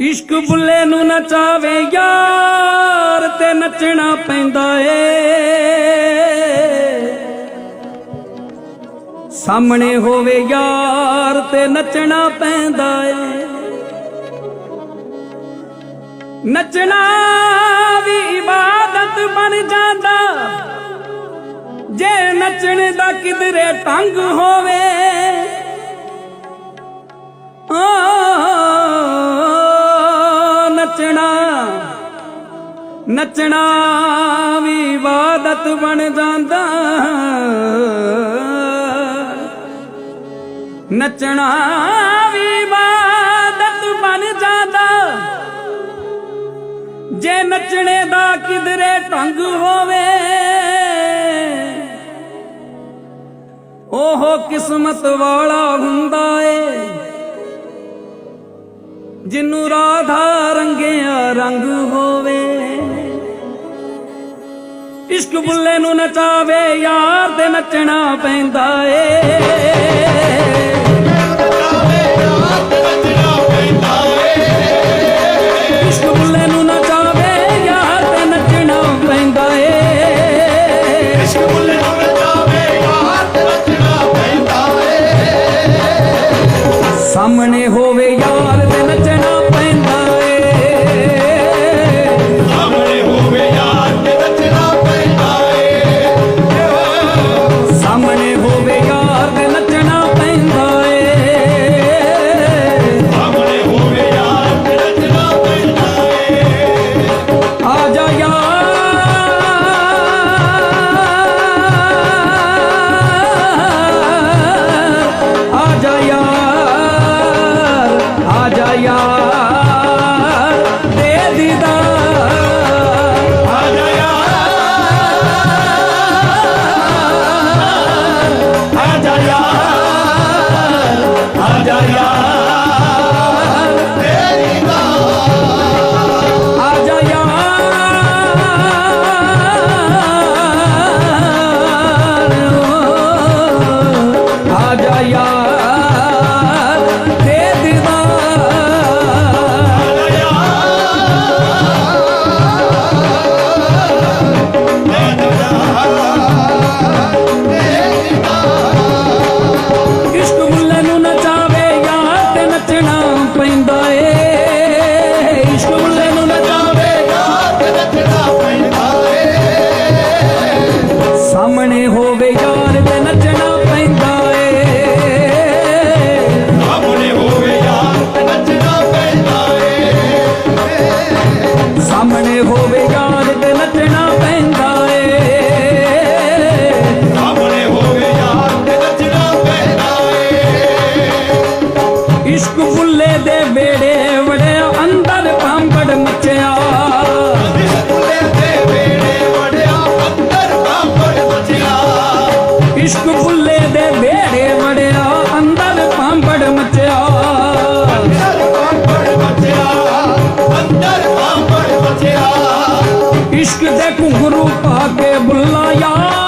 ਇਸ਼ਕ ਬੁੱਲੇ ਨੂੰ ਨਚਾਵੇ ਯਾਰ ਤੇ ਨੱਚਣਾ ਪੈਂਦਾ ਏ। ਸਾਹਮਣੇ ਹੋਵੇ ਯਾਰ ਤੇ ਨੱਚਣਾ ਪੈਂਦਾ ਏ। ਨੱਚਣਾ ਵੀ ਇਬਾਦਤ ਬਣ ਜਾਂਦਾ। ਜੇ ਨੱਚਣ ਦਾ ਕਿਧਰੇ ਢੰਗ ਹੋਵੇ ਨੱਚਣਾ ਵੀ ਵਾਦਤ ਬਣ ਜਾਂਦਾ। ਨੱਚਣਾ ਵੀ ਇਬਾਦਤ ਬਣ ਜਾਂਦਾ। ਜੇ ਨੱਚਣੇ ਦਾ ਕਿਧਰੇ ਢੰਗ ਹੋਵੇ, ਉਹ ਕਿਸਮਤ ਵਾਲਾ ਹੁੰਦਾ ਏ। ਜਿਨੂੰ ਰਾਧਾ ਰੰਗਿਆ ਰੰਗ ਹੋ ਇਸ਼ਕ ਬੁੱਲੇ ਨੂੰ ਨਚਾਵੇ ਯਾਰ ਤੇ ਨੱਚਣਾ ਪੈਂਦਾ ਏ। या ਸਾਹਮਣੇ ਹੋਵੇ। ਇਸ਼ਕ ਦੇ ਘੁੰਗਰੂ ਪਾ ਕੇ ਬੁੱਲਾ ਯਾਰ।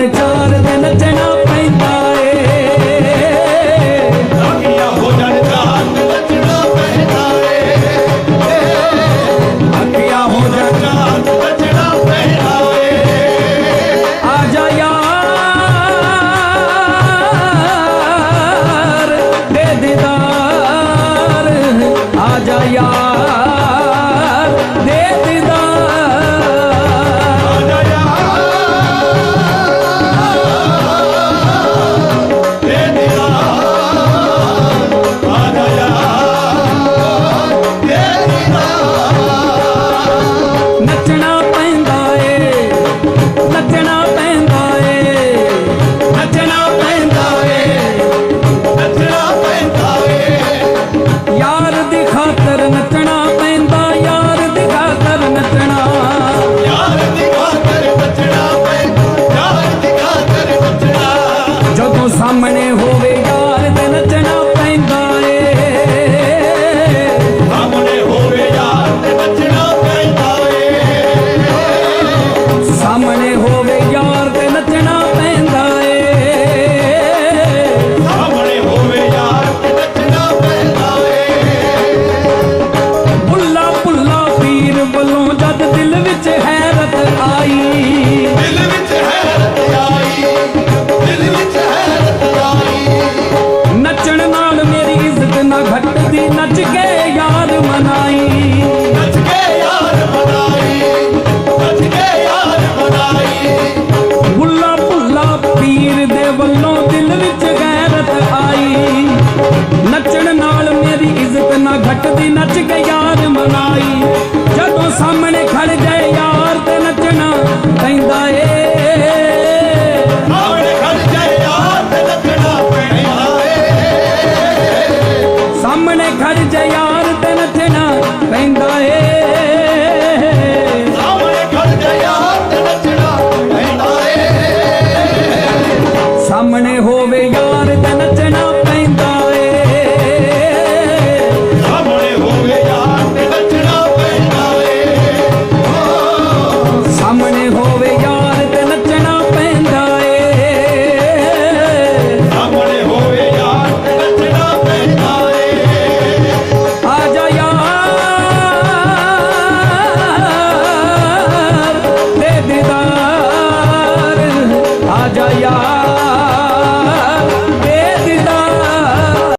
ਅੱਖੀਆਂ ਹੋ